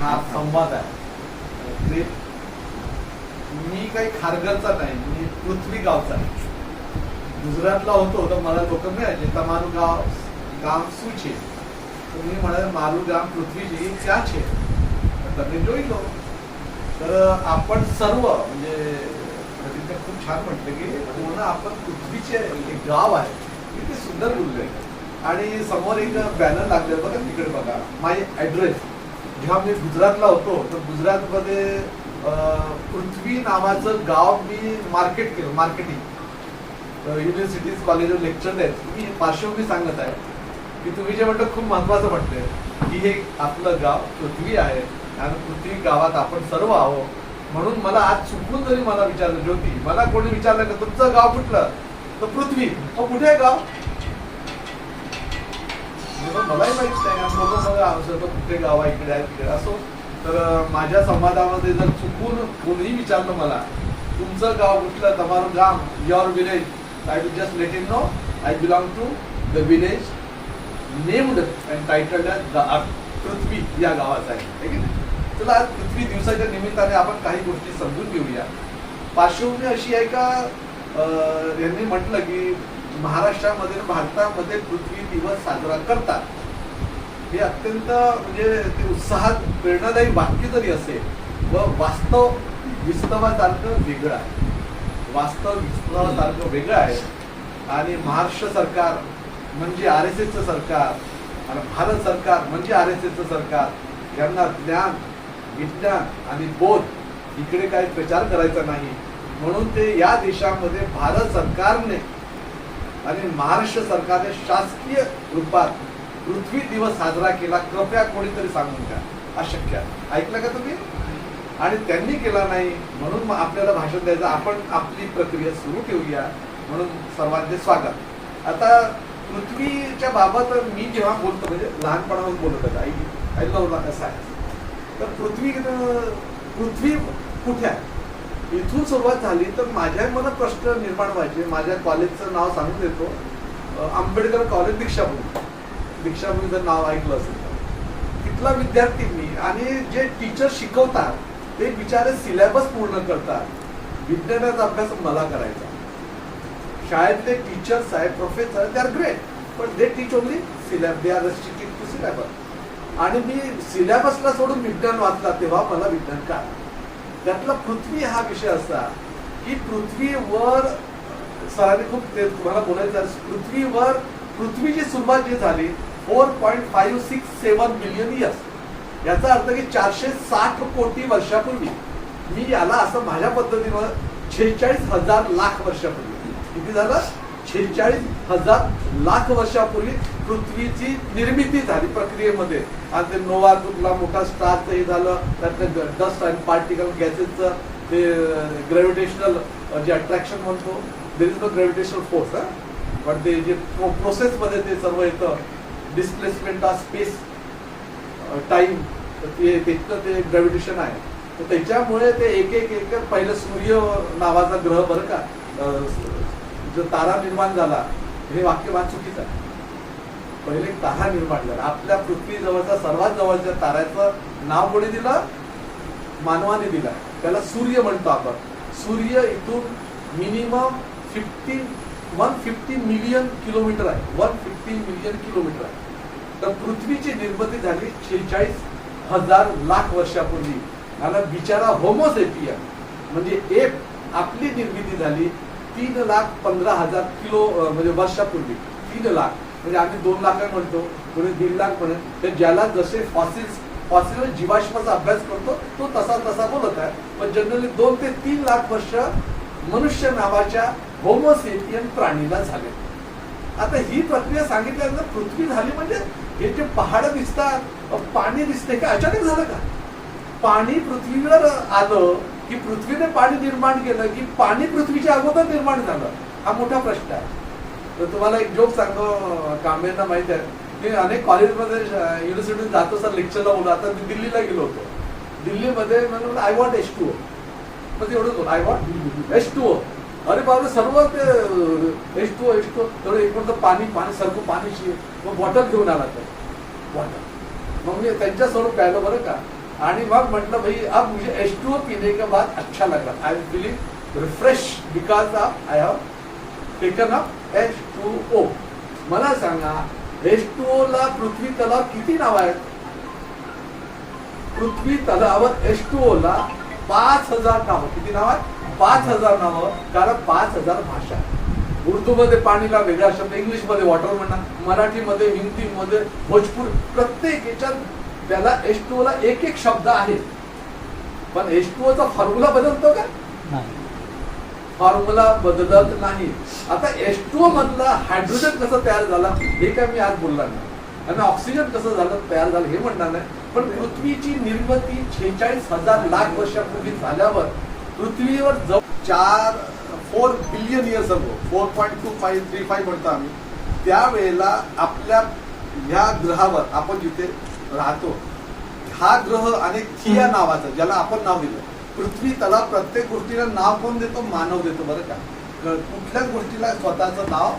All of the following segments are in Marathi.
हा संवाद आहे ते मी काही खारघरचा नाही मी पृथ्वी गावचा आहे गुजरातला होतो तर मला लोक मिळायचे તમારું गाव ગામ શું છે તો मी म्हणाले મારું ગામ પૃથ્વીજી ત્યાં છે तर તમે જોઈ લો तर आपण सर्व म्हणजे प्रदीपने खूप छान म्हटलं की पूर्ण आपण पृथ्वीचे एक गाव आहे किती सुंदर बोलले आणि समोर एक बॅनर लागले बघा तिकडे बघा माय ॲड्रेस जेव्हा मी गुजरातला होतो तर गुजरातमध्ये पृथ्वी नावाचं गाव मी मार्केट केलं मार्केटिंग युनिव्हर्सिटीज कॉलेज लेक्चर द्यायचं. मी पार्श्वभूमी सांगत आहे की तुम्ही जे म्हणतं खूप महत्वाचं म्हटलं की हे आपलं गाव पृथ्वी आहे आणि पृथ्वी गावात आपण सर्व आहोत. म्हणून मला आज चुकून जरी मला विचारलं ज्योती मला कोणी विचारलं का तुमचं गाव कुठलं? तर पृथ्वी. मग कुठे आहे गाव? मलाही माहीत नाही. आणि तर कुठे गाव आहे इकडे आहे तिकडे असो तर माझ्या संवादामध्ये जर चुकून कोणीही विचारलं मला तुमचं गाव कुठलं? तमारू गाम your village I will just let in know I belong to the village named and titled the Prithvi या गावाचा आहे. ठीक आहे चला आज पृथ्वी दिवसाच्या निमित्ताने आपण काही गोष्टी समजून घेऊया. पार्श्वभूमी अशी आहे का? अं, यांनी म्हटलं की महाराष्ट्रामध्ये भारतामध्ये पृथ्वी दिवस साजरा करतात. हे अत्यंत म्हणजे ते उत्साहात प्रेरणादायी वाक्य जरी असेल व वास्तव विस्तवासारखं वेगळं आहे. वास्तव विस्तवासारखं वेगळं आहे. आणि महाराष्ट्र सरकार म्हणजे आर एस एसचं सरकार आणि भारत सरकार म्हणजे आर एस एसचं सरकार यांना ज्ञान विज्ञान आणि बोध इकडे काही प्रचार करायचा नाही. म्हणून ते या देशामध्ये भारत सरकारने आणि महाराष्ट्र सरकारने शासकीय रूपात पृथ्वी दिवस साजरा केला कृपया कोणीतरी सांगून द्या. अशक्य ऐकलं का तुम्ही? आणि त्यांनी केला नाही म्हणून मग आपल्याला भाषण द्यायचं. आपण आपली प्रक्रिया सुरू ठेवूया. म्हणून सर्वांचे स्वागत. आता पृथ्वीच्या बाबत मी जेव्हा बोलतो म्हणजे लहानपणाहून बोलत होता आई. आय लव्ह सायन्स तर पृथ्वी पृथ्वी कुठे आहे? इथून सुरुवात झाली तर माझ्या मनात प्रश्न निर्माण व्हायचे. माझ्या कॉलेजचं नाव सांगून देतो. आंबेडकर कॉलेज दीक्षाभूमी. दीक्षाभूमीचं नाव ऐकलं असेल तर. तिथला विद्यार्थी मी आणि जे टीचर शिकवतात ते बिचारे सिलेबस पूर्ण करतात. विज्ञानाचा अभ्यास मला करायचा. शाळेतले टीचर्स आहे प्रोफेसर दे आर ग्रेट पण they teach only syllabus they are restricted to syllabus आणि मी सिलेबसला सोडून विज्ञान वाचला तेव्हा मला विज्ञान काय त्यातला पृथ्वी हा विषय असा की पृथ्वीवर सरांनी खूप ते तुम्हाला बोलायचं पृथ्वीवर पृथ्वीची सुरुवात जी झाली four point five six seven million years याचा अर्थ की चारशे साठ कोटी वर्षापूर्वी मी याला असं माझ्या पद्धतीनं छेचाळीस हजार लाख वर्षापूर्वी किती झालं? छेचाळीस हजार लाख वर्षापूर्वी पृथ्वीची निर्मिती झाली प्रक्रियेमध्ये. आणि ते नोवा कुठला मोठा स्टारचं हे झालं त्यातलं डस्ट अँड पार्टिकल गॅसेसचं ते ग्रॅव्हिटेशनल जे अट्रॅक्शन म्हणतो there is no gravitational force पण ते जे प्रोसेसमध्ये ते सर्व येतं डिस्प्लेसमेंट ऑफ स्पेस टाइम ते तिथलं ते ग्रॅव्हिटेशन आहे. तर त्याच्यामुळे ते एक एक एक पहिलं सूर्य नावाचा ग्रह बरं का जो तारा निर्माण झाला हे वाक्य वाच चुकीचं आहे. पहिले तारा निर्माण झाला. आपल्या पृथ्वीजवळचा सर्वात जवळच्या ताऱ्याचं नाव कोणी दिलं? मानवाने दिला. त्याला सूर्य म्हणतो आपण. सूर्य इथून minimum fifteen one fifty million kilometre आहे. वन फिफ्टी मिलियन किलोमीटर आहे. तर पृथ्वीची निर्मिती झाली शेहेचाळीस हजार लाख वर्षापूर्वी. आणि बिचारा होमोसेपिया म्हणजे एक आपली निर्मिती झाली तीन लाख पंधरा हजार किलो म्हणजे वर्षापूर्वी. तीन लाख. म्हणजे आम्ही दोन लाख म्हणतो कोणी दीड लाख म्हणत तर ज्याला जसे फॉसिल्स फॉसिल जीवाश्माचा अभ्यास करतो तो तसा तसा बोलत आहे. पण जनरली दोन ते तीन लाख वर्ष मनुष्य नावाच्या होमोसेपियन प्राणीला झाले. आता ही प्रक्रिया सांगितल्यानंतर पृथ्वी झाली म्हणजे हे जे पहाड दिसतात पाणी दिसते का अचानक झालं का? पाणी पृथ्वीवर आलं की पृथ्वीने पाणी निर्माण केलं की पाणी पृथ्वीच्या अगोदर निर्माण झालं. हा मोठा प्रश्न आहे. तर तुम्हाला एक जोक सांगतो कांबेंना माहीत आहे. मी अनेक कॉलेजमध्ये युनिव्हर्सिटीत जातो सर लेक्चरला बोलतो आता मी दिल्लीला गेलो होतो. दिल्लीमध्ये म्हणून I want H two O म्हणजे एवढंच I want H two O अरे बाबा सर्व ते एच टू एच टू तेवढं एक पाणी पाणी सारखं पाणी मग बॉटल घेऊन आला तर बॉटल मग मी त्यांच्यासमोर प्यायलं बरं का? आणि मग म्हटलं भाई अब मुझे एच टू पीने के बाद अच्छा लग रहा I am feeling refresh because of I have taken up H two O मला सांगा एच टू ओ ला पृथ्वी तलाव किती नाव आहेत? पृथ्वी तलावर एच टू ओ ला पाच हजार नावं. किती नाव आहेत? पाच हजार नावं. कारण पाच हजार भाषा. उर्दूमध्ये पाणीला वेगळा शब्द इंग्लिशमध्ये वॉटर म्हणणार मराठीमध्ये हिंदीमध्ये भोजपूर प्रत्येक याच्यात त्याला एच टू ला एक एक शब्द आहे पण एच टू चा फॉर्म्युला बदलतो का? नाही. फॉर्म्युला बदलत नाही. आता एच टू मधला हायड्रोजन कसं तयार झाला हे काय मी आज बोलणार नाही. आणि ऑक्सिजन कसं झालं तयार झालं हे म्हणणार नाही. पण पृथ्वीची निर्मिती छेचाळीस हजार लाख वर्षापूर्वी झाल्यावर पृथ्वीवर जवळ चार four billion years ago four point two five three five म्हणतो आम्ही त्यावेळेला आपल्या ह्या ग्रहावर आपण जिथे राहतो हा ग्रह आणि थिया नावाचा ज्याला आपण नाव दिलं. पृथ्वी त्याला प्रत्येक गोष्टीला नाव कोण देतो? मानव देतो बरं का? क- कुठल्याच गोष्टीला स्वतःचं नाव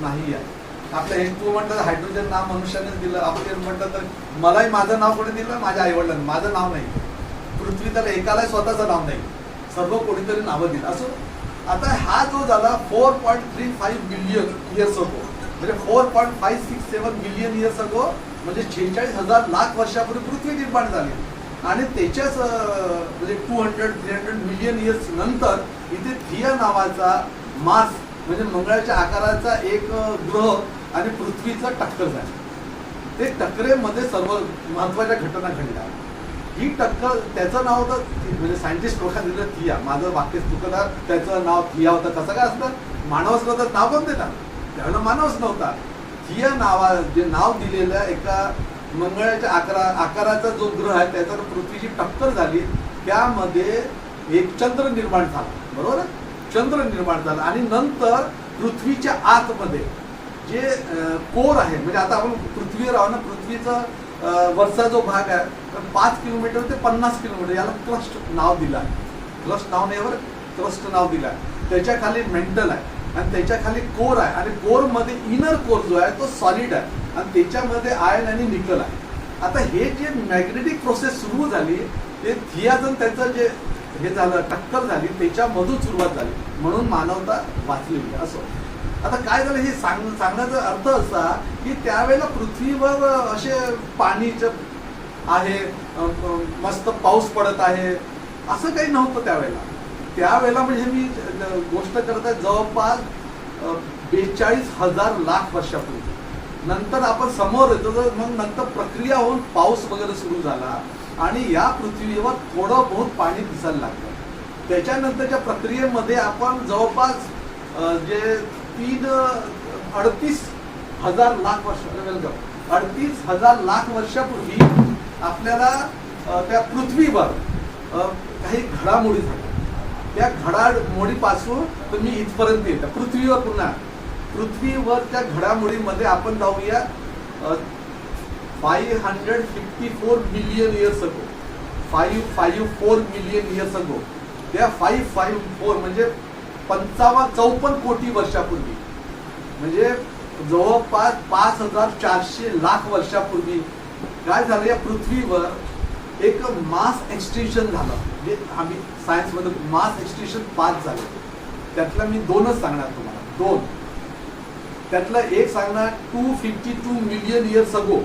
नाही आहे आपल्या टू म्हणतात हायड्रोजन नाव मनुष्यानेच दिलं आपण म्हणतात तर मलाही माझं नाव कोणी दिलं? माझ्या आईवडिलांनी. माझं नाव नाही. पृथ्वी त्याला एकाला स्वतःचं नाव नाही. सर्व कोणीतरी नावं दिलं. असो आता हा जो झाला four point three five billion years ago म्हणजे four point five six seven billion years ago म्हणजे छेचाळीस हजार लाख वर्षापूर्वी पृथ्वी निर्माण झाली. आणि त्याच्याच म्हणजे two hundred three hundred million years नंतर इथे थिया नावाचा मास म्हणजे मंगळाच्या आकाराचा एक ग्रह आणि पृथ्वीचं टक्कर झालं. ते टक्करेमध्ये सर्व महत्त्वाच्या घटना घडल्या. ही टक्कर त्याचं नाव होतं म्हणजे सायंटिस्ट लोकांनी दिलं थिया. माझं वाक्य चुकणार त्याचं नाव थिया होतं. कसं काय असतं मानवच असलं तर नाव पण देणार त्यावेळेला मानवच नव्हता. थिया नावा जे नाव दिलेलं एका मंगळाच्या आकारा आकाराचा जो ग्रह आहे त्याच्यावर पृथ्वीची टक्कर झाली. त्यामध्ये एक चंद्र निर्माण झाला. बरोबर? चंद्र निर्माण झाला. आणि नंतर पृथ्वीच्या आतमध्ये जे कोर आहे म्हणजे आता आपण पृथ्वीवर आहोत ना पृथ्वीचा वरचा जो भाग आहे तर पाच किलोमीटर ते पन्नास किलोमीटर याला क्रस्ट नाव दिलं आहे. क्रस्ट नाव नाही बरं क्रस्ट नाव दिलं आहे. त्याच्याखाली मेंटल आहे आणि त्याच्याखाली कोर आहे आणि कोरमध्ये इनर कोर जो आहे तो सॉलिड आहे आणि त्याच्यामध्ये आयन आणि निकल आहे. आता हे जे मॅग्नेटिक प्रोसेस सुरू झाली ते थियाजन त्याचं जे हे झालं टक्कर झाली त्याच्यामधून सुरुवात झाली म्हणून मानवता वाचलेली आहे. आता काय झालं हे सांग सांगण्याचा अर्थ असा की त्यावेळेला पृथ्वीवर असे पाणीचं आहे मस्त पाऊस पडत आहे असं काही नव्हतं त्यावेळेला. त्यावेळेला म्हणजे मी गोष्ट करत आहे जवळपास बेचाळीस हजार लाख वर्षापूर्वी. नंतर आपण समोर येतो तर मग नंतर प्रक्रिया होऊन पाऊस वगैरे सुरू झाला आणि या पृथ्वीवर थोडं बहुत पाणी दिसायला लागलं. त्याच्यानंतरच्या प्रक्रियेमध्ये आपण जवळपास जे तीन अडतीस हजार लाख वर्ष वेलकम अडतीस हजार लाख वर्षापूर्वी आपल्याला त्या पृथ्वीवर काही घडामोडी झाल्या. त्या घडामोडीपासून तुम्ही इथपर्यंत येता. पृथ्वीवर पुन्हा. पृथ्वीवर त्या घडामोडीमध्ये आपण जाऊया. Five hundred fifty four million years ago five five four million years ago त्या फाईव्ह फाईव्ह फोर म्हणजे पंचावन्न चौपन्न कोटी वर्षापूर्वी. म्हणजे जवळपास पाच हजार चारशे लाख वर्षापूर्वी काय झालं या पृथ्वीवर एक मास एक्सटेन्शन झालं. म्हणजे आम्ही सायन्समध्ये मास एक्सटेन्शन पाच झालं. त्यातलं मी दोनच सांगणार तुम्हाला. दोन. त्यातलं एक सांगणार two fifty two million years ago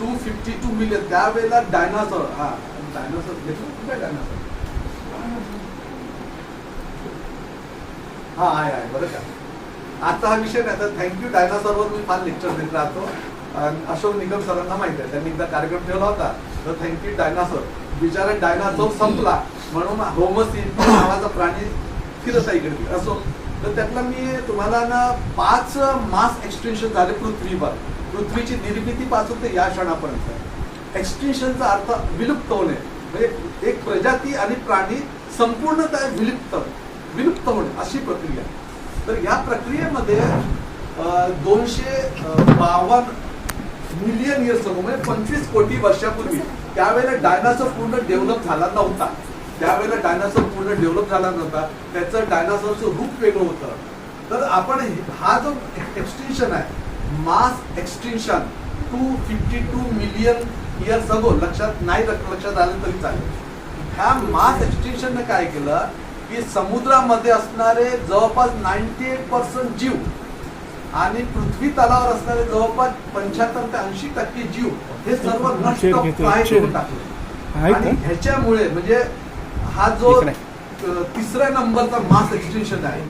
two fifty two million त्यावेळेला डायनासॉर हा डायनासॉर घेतलं? कुठे डायनासॉर हा आहे आहे. बरं का. आता हा विषय नाही तर थँक्यू डायनासॉरवर मी फार लेक्चर देत राहतो. अशोक निगम सरांना माहिती आहे त्यांनी एकदा कार्यक्रम ठेवला होता तर थँक्यू डायनासॉर बिचारा डायनासॉर संपला म्हणून होमसिन नावाचा प्राणी फिरत आहे इकडे. असो तर त्यातला मी तुम्हाला ना पाच मास एक्सटेन्शन झाले पृथ्वीवर. पृथ्वीची निर्मिती पाच होते या क्षणापर्यंत. एक्सटेन्शनचा अर्थ विलुप्त होणे. म्हणजे एक प्रजाती आणि प्राणी संपूर्णतः विलुप्त विलुप्त होणे अशी प्रक्रिया. तर या प्रक्रियेमध्ये दोनशे बावन्न मिलियन इयर्स म्हणजे पंचवीस कोटी वर्षापूर्वी त्यावेळेला डायनासोर पूर्ण डेव्हलप झाला नव्हता. त्यावेळेला डायनासोर पूर्ण डेव्हलप झाला नव्हता. त्याचं डायनासोरचं रूप वेगळं होतं. तर आपण हा जो एक्सटेन्शन आहे mass extension two fifty two million years ago लक्षात नाही लक्षात आलं तरी चालेल. ह्या मास एक्सटेन्शननं काय केलं की समुद्रामध्ये असणारे जवळपास नाईन्टी एट पर्सेंट जीव आणि पृथ्वी तलावर असणारे जवळपास पंच्याहत्तर ते ऐंशी टक्के जीव हे सर्व नष्ट. करून टाकले आणि? ह्याच्यामुळे म्हणजे हा जो तिसऱ्या नंबरचा मास एक्सटेन्शन आहे